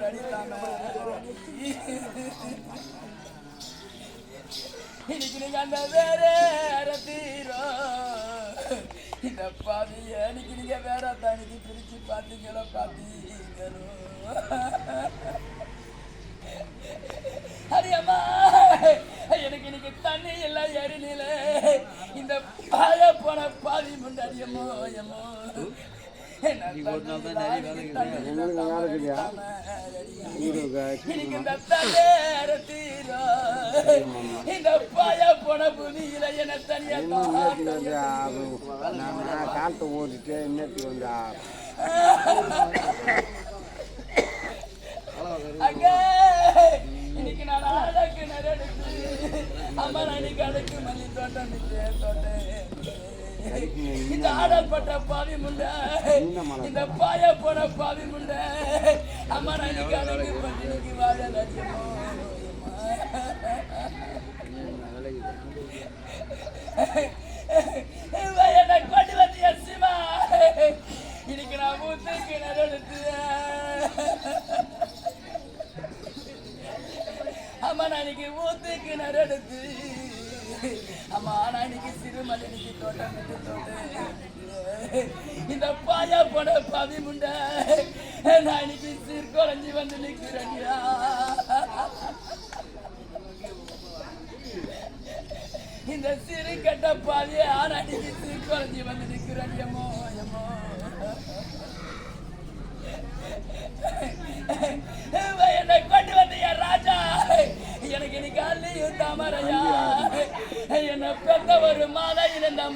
அடித்தாம இன்னைக்கு நீங்க அந்த வேற தீரோ இந்த பாவிய அன்னைக்கு நீங்க வேற தனிக்கு பிரிச்சு பார்த்தீங்களோ பார்த்தீங்களோ அரியம்மா எனக்கு இன்னைக்கு தண்ணி எல்லாம் எரிநில இந்த பாய போன பாவி முண்டாடியம்மோ எமோ எனக்கு இந்த தண்ணீர தீரோ. இந்த பாய போன பூமியில என்ன தனியா நான் காலத்தை ஓடிட்டு இன்னத்துக்கு வந்தா. அங்க இன்னைக்கு நான் ஆளுக்கு நடந்து அம்மா நாளைக்கு அடுக்கு மல்லி தோட்டம் நிச்சய தோட்டம் இந்த ஆடப்பட்ட பாவி முண்டை இந்த பாய போன பாவி முண்டை அம்மா நாளைக்கு அடுக்கு பட்டினிக்கு வாழ லட்சமோ என்ன கொண்டு வந்து சிவா இன்னைக்கு நான் நடந்து அம்மா நாளைக்கு ஊத்துக்கு நடடுத்து அம்மா நாளைக்கு சிறுமலைக்கு தோட்டம் விட்டு தோட்டம். இந்த பாயா போன பவி முண்டை இன்னைக்கு சீர்குலைஞ்சி வந்து நிற்கிறேன்யா இந்த சிறு கட்ட பாவிய சிறு சீர்குலைஞ்சி வந்து நிற்கிறேன் எம்மோ எம்மோ என்னை கொண்டு வந்தியா ராஜா எனக்கு இன்னைக்கு அல்லையும் தாமரையா. என்ன பெத்த ஒரு மாலையில் இந்த